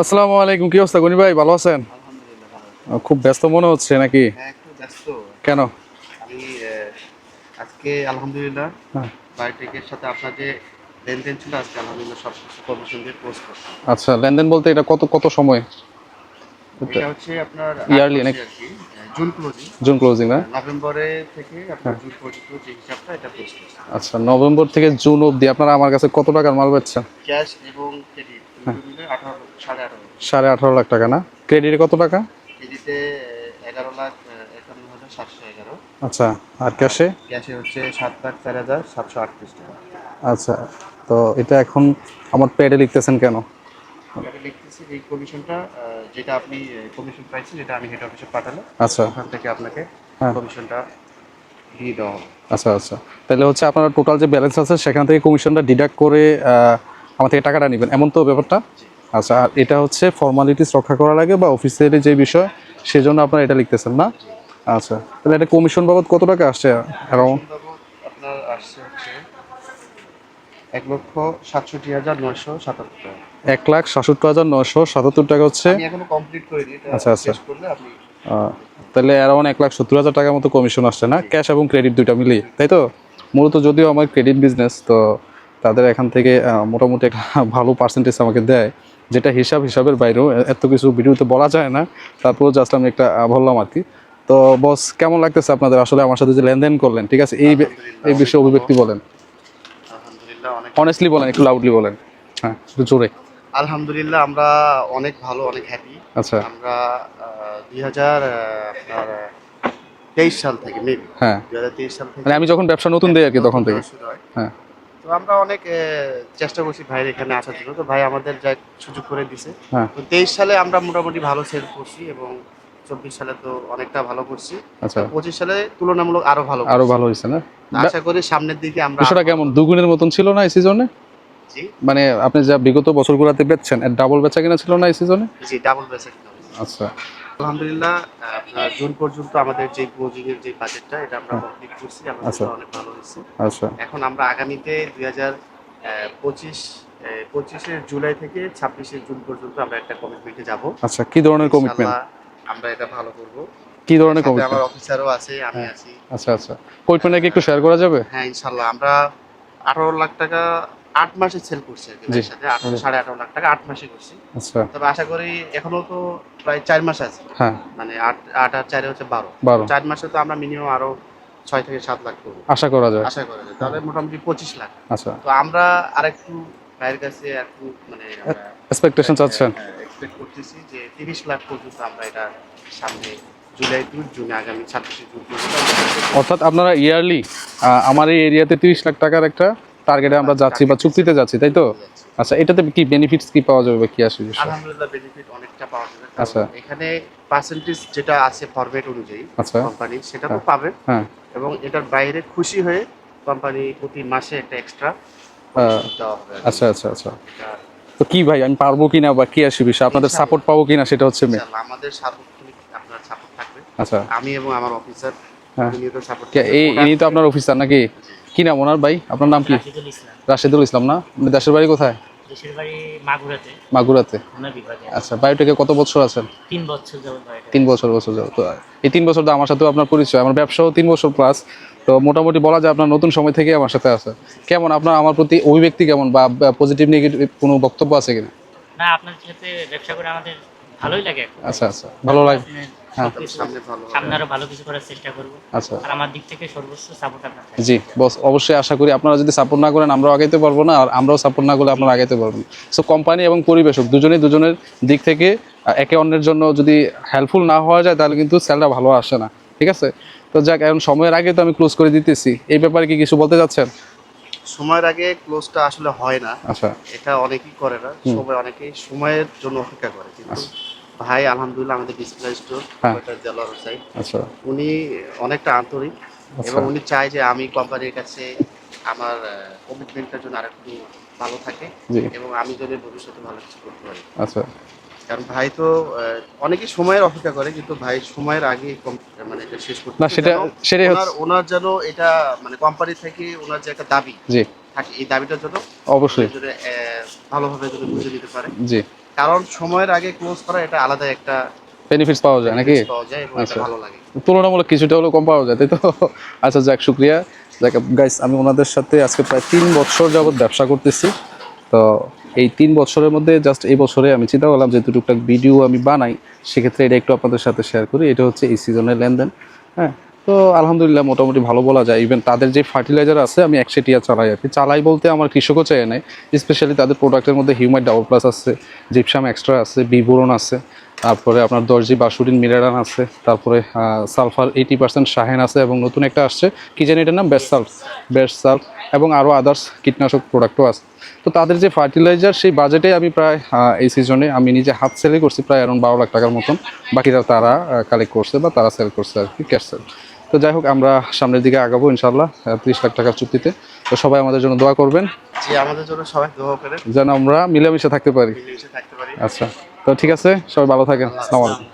আসসালামু আলাইকুম কি অবস্থা গনি ভাই? ভালো আছেন? আলহামদুলিল্লাহ খুব ব্যস্ত মনে হচ্ছে নাকি? হ্যাঁ একটু ব্যস্ত। কেন? আমি আজকে আলহামদুলিল্লাহ হ্যাঁ। বায়োটেকের সাথে আপনার যে লেনদেন ছিল আজকে আলহামদুলিল্লাহ সব কিছু কমিশন দিয়ে পোস্ট করছি। আচ্ছা লেনদেন বলতে এটা কত কত সময়? এটা হচ্ছে আপনার মাসে নাকি? জুন ক্লোজিং জুন ক্লোজিং না নভেম্বরে থেকে আপনার। জুন পর্যন্ত যে হিসাবটা এটা করছি। আচ্ছা নভেম্বর থেকে জুন অবধি আপনারা আমার কাছে কত টাকার মাল বেচছেন? ক্যাশ এবং ক্রেডিট সাড়ে আঠারো সাড়ে আঠারো লাখ টাকা না? ক্রেডিটে কত টাকা? কেজিতে এগারো লাখ একান্ন হাজার সাতশো এগারো। আচ্ছা আর ক্যাশে ক্যাশে হচ্ছে সাত লাখ চার হাজার সাতশো আটত্রিশ টাকা। আচ্ছা তো এটা এখন আমার পেডে লিখতেছেন কেন? লিখতেছি এই কমিশনটা যেটা আপনি কমিশন পাইছেন যেটা আমি হেড অফিসে আচ্ছা। ওখান থেকে আপনাকে হ্যাঁ। কমিশনটা দিয়ে দেওয়া আচ্ছা আচ্ছা। তাহলে হচ্ছে আপনারা টোটাল যে ব্যালেন্স আছে সেখান থেকে কমিশনটা ডিডাক্ট করে আমার থেকে টাকাটা নেবেন। এমন তো ব্যাপারটা? আচ্ছা আর এটা হচ্ছে ফর্মালিটিস রক্ষা করা লাগে বা অফিসের যে বিষয় সেজন্য আপনারা এটা লিখতেছেন না? আচ্ছা তাহলে এটা কমিশন বাবদ কত টাকা আসছে? অ্যারাউন্ড আপনার আসছে এক লক্ষ সাতষট্টি হাজার নয়শো সাতাত্তর টাকা। এক লাখ সাতষট্টি হাজার নশো সাতাত্তর টাকা হচ্ছে। এখনও কমপ্লিট আচ্ছা, আচ্ছা। তাহলে অ্যারাউন্ড এক লাখ সত্তর হাজার টাকার মতো কমিশন আসছে না? ক্যাশ এবং ক্রেডিট দুইটা মিলিয়ে তাই তো? মূলত যদিও আমার ক্রেডিট বিজনেস তো তাদের এখান থেকে মোটামুটি একটা ভালো পার্সেন্টেজ আমাকে দেয় যেটা হিসাব হিসাবের বাইরেও এত কিছু ভিডিওতে বলা যায় না। তারপরেও জাস্ট আমি একটা বললাম আর কি। তো বস কেমন লাগতেছে আপনাদের? আসলে আমার সাথে যে লেনদেন করলেন ঠিক আছে? এই এই বিষয়ে অভিব্যক্তি বলেন। অনেস্টলি বলেন একটু লাউডলি বলেন। হ্যাঁ একটু জোরে। আলহামদুলিল্লাহ আমরা অনেক ভালো অনেক হ্যাপি আচ্ছা। আমরা দুই হাজার আপনার তেইশ সাল থেকে মেবি হ্যাঁ। দুই হাজার তেইশ সাল থেকে মানে আমি যখন ব্যবসা নতুন দিই আর কি তখন থেকে। হয়। তো আমরা অনেক চেষ্টা করছি ভাইয়ের এখানে আসার জন্য। তো ভাই আমাদের যা সুযোগ করে দিছে। হ্যাঁ। তো তেইশ সালে আমরা মোটামুটি ভালো সেল করছি এবং চব্বিশ সালে তো অনেকটা ভালো করছি। আচ্ছা। পঁচিশ সালে তুলনামূলক আরও ভালো আরও ভালো হয়েছে না? আশা করি সামনের দিকে আমরা বিষয়টা কেমন? দুগুণের মতন ছিল না এই সিজনে জি। মানে আপনি যা বিগত বছরগুলোতে বেচছেন ডাবল বেচা কিনা ছিল না এই সিজনে জি ডাবল বেসে আচ্ছা। আলহামদুলিল্লাহ আপনার জুন পর্যন্ত আমাদের যে এর যে বাজেটটা এটা আমরা কমপ্লিট করছি। হ্যাঁ। আচ্ছা। আমাদের অনেক ভালো হয়েছে। আচ্ছা। এখন আমরা আগামীতে দুই হাজার পঁচিশ পঁচিশে জুলাই থেকে ছাব্বিশে জুন পর্যন্ত আমরা একটা কমিটমেন্টে যাব। আচ্ছা কি ধরনের কমিটমেন্ট আমরা এটা ভালো করব। কি ধরনের সাথে আমার অফিসারও আছে আমি হ্যাঁ। আছি। আচ্ছা আচ্ছা। কমিটমেন্টটা কি একটু শেয়ার করা যাবে? হ্যাঁ ইনশাল্লাহ আমরা আঠারো লাখ টাকা আট মাসে সেল করছি আর কি সাথে আঠারো সাড়ে আঠারো লাখ টাকা আট মাসে করছি। আচ্ছা। তবে আশা করি এখনও তো প্রায় চার মাস আছে। হ্যাঁ। মানে আট আট আর চারে হচ্ছে বারো। চার মাসে তো আমরা মিনিমাম আরও ছয় থেকে সাত লাখ করব। আশা করা যায়। আশা করা যায়। তাহলে মোটামুটি পঁচিশ লাখ। আচ্ছা। তো আমরা আরেকটু ভাইয়ের কাছে একটু মানে এক্সপেকটেশন চাচ্ছেন? এক্সপেক্ট করতেছি যে তিরিশ লাখ পর্যন্ত আমরা এটা সামনে জুলাই টু জুনে আগামী ছাব্বিশে জুন। অর্থাৎ আপনারা ইয়ারলি আমার এই এরিয়াতে তিরিশ লাখ টাকার একটা টার্গেটে আমরা যাচ্ছি বা চুক্তিতে যাচ্ছি তাই তো? আচ্ছা এটাতে কি বেনিফিটস কি পাওয়া যাবে বা কি আসবে আলহামদুলিল্লাহ বেনিফিট অনেকটা পাওয়া যাবে আচ্ছা। এখানে পার্সেন্টেজ যেটা আছে ফরম্যাট অনুযায়ী আচ্ছা। কোম্পানি সেটা তো হ্যাঁ। পাবে হ্যাঁ। এবং এটার বাইরে খুশি হয়ে কোম্পানি প্রতি মাসে একটা এক্সট্রা কি। আচ্ছা আচ্ছা আচ্ছা। তো কি ভাই আমি পারব কিনা বা কি আসে বিষয়? আপনাদের সাপোর্ট পাবো কিনা সেটা হচ্ছে ইনশাআল্লাহ আমাদের সার্বক্ষণিক আপনার সাপোর্ট থাকবে। আচ্ছা। আমি এবং আমার অফিসার হ্যাঁ। সাপোর্ট এই ইনি তো আপনার অফিসার নাকি? কি নাম ওনার ভাই? আপনার নাম কি? রাশিদুল ইসলাম। না? দেশের বাড়ি কোথায়? মাগুরাতে। আচ্ছা বায়োটেকে কত বছর আছেন? তিন বছর তিন বছর বছর তো এই তিন বছর তো আমার সাথেও আপনার পরিচয়। আমার ব্যবসাও তিন বছর প্লাস তো মোটামুটি বলা যায় আপনার নতুন সময় থেকে আমার সাথে আছে। কেমন আপনার আমার প্রতি অভিব্যক্তি কেমন? বা পজিটিভ নেগেটিভ কোনো বক্তব্য আছে কিনা? না আপনার সাথে ব্যবসা করে আমাদের ভালোই লাগে আচ্ছা আচ্ছা। ভালো লাগে। সামনে ভালো হবে। সামনে আরও ভালো কিছু করার চেষ্টা করব। আচ্ছা। আর আমার দিক থেকে সর্বোচ্চ সাপোর্ট আপনার জি বস অবশ্যই আশা করি আপনারা যদি সাপোর্ট না করেন আমরাও আগাইতে পারব না আর আমরাও সাপোর্ট না করলে আপনারা আগাইতে পারবেন সো কোম্পানি এবং পরিবেশক দুজনেই দুজনের দিক থেকে একে অন্যের জন্য যদি হেল্পফুল না হওয়া যায় তাহলে কিন্তু সেলটা ভালো আসে না। ঠিক আছে? তো যাক এখন সময়ের আগে তো আমি ক্লোজ করে দিতেছি। এই ব্যাপারে কি কিছু বলতে চাচ্ছেন? সময়ের আগে ক্লোজটা আসলে হয় না। আচ্ছা। এটা অনেকেই করে না। সবাই অনেকেই সময়ের জন্য অপেক্ষা করে। কিন্তু আচ্ছা। ভাই আলহামদুলিল্লাহ আমাদের ডিসপ্লে স্টোর। দেলোয়ার হোসাইন আচ্ছা। উনি অনেকটা আন্তরিক আচ্ছা। এবং উনি চায় যে আমি কোম্পানির কাছে আমার কমিটমেন্টটার জন্য আরেকটু ভালো থাকে এবং আমি যদি ভবিষ্যতে ভালো কিছু করতে পারি। আচ্ছা। কারণ ভাই তো আহ, অনেকেই সময়ের অপেক্ষা করে কিন্তু ভাই সময়ের আগে মানে এটা শেষ করতে না সেটা সেটাই ওনার যেন এটা মানে কোম্পানি থেকে ওনার যে একটা দাবি জি। থাকে এই দাবিটার জন্য অবশ্যই। ভালোভাবে যদি বুঝে পারে। জি। কারণ সময়ের আগে ক্লোজ করা এটা আলাদা একটা বেনিফিটস পাওয়া যায় নাকি? আচ্ছা। ভালো লাগে। তুলনামূলক কিছুটা হলেও কম পাওয়া যায় তাই তো? আচ্ছা যাক শুক্রিয়া। যাক গাইস আমি ওনাদের সাথে আজকে প্রায় তিন বছর যাবত ব্যবসা করতেছি। তো এই তিন বছরের মধ্যে জাস্ট এই বছরে আমি চিন্তা করলাম যে টুকটাক ভিডিও আমি বানাই সেক্ষেত্রে এটা একটু আপনাদের সাথে শেয়ার করি। এটা হচ্ছে এই সিজনের লেনদেন হ্যাঁ? তো আলহামদুলিল্লাহ মোটামুটি ভালো বলা যায়। ইভেন তাদের যে ফার্টিলাইজার আছে, আমি একশেটিয়া চালাই আর কি। চালাই বলতে আমার কৃষকও চাই নাই। স্পেশালি তাদের প্রোডাক্টের মধ্যে হিউমাইট ডাবল প্লাস আছে জিপসাম এক্সট্রা আছে বিবরণ আছে। তারপরে আপনার দর্জি বাসুরিন মিরারান আছে। তারপরে সালফার এইটি পার্সেন্ট শাহেন আছে এবং নতুন একটা আসছে। কি জানি এটার নাম? বেস্ট সালফ বেস্ট সালফ এবং আরও আদার্স কীটনাশক প্রোডাক্টও আছে। তো তাদের যে ফার্টিলাইজার সেই বাজেটে আমি প্রায় এই সিজনে আমি নিজে হাত সেলে করছি প্রায় অ্যারাউন্ড বারো লাখ টাকার মতন। বাকিটা তারা কালেক্ট করছে বা তারা সেল করছে আর কি ক্যাশ সেল তো যাই হোক আমরা সামনের দিকে আগাবো ইনশাল্লাহ ত্রিশ লাখ টাকার চুক্তিতে। তো সবাই আমাদের জন্য দোয়া করবেন। আমাদের জন্য সবাই দোয়া করেন। যেন আমরা মিলেমিশে থাকতে পারি। মিলেমিশে থাকতে পারি। আচ্ছা তো ঠিক আছে সবাই ভালো থাকেন। আসসালামু আলাইকুম।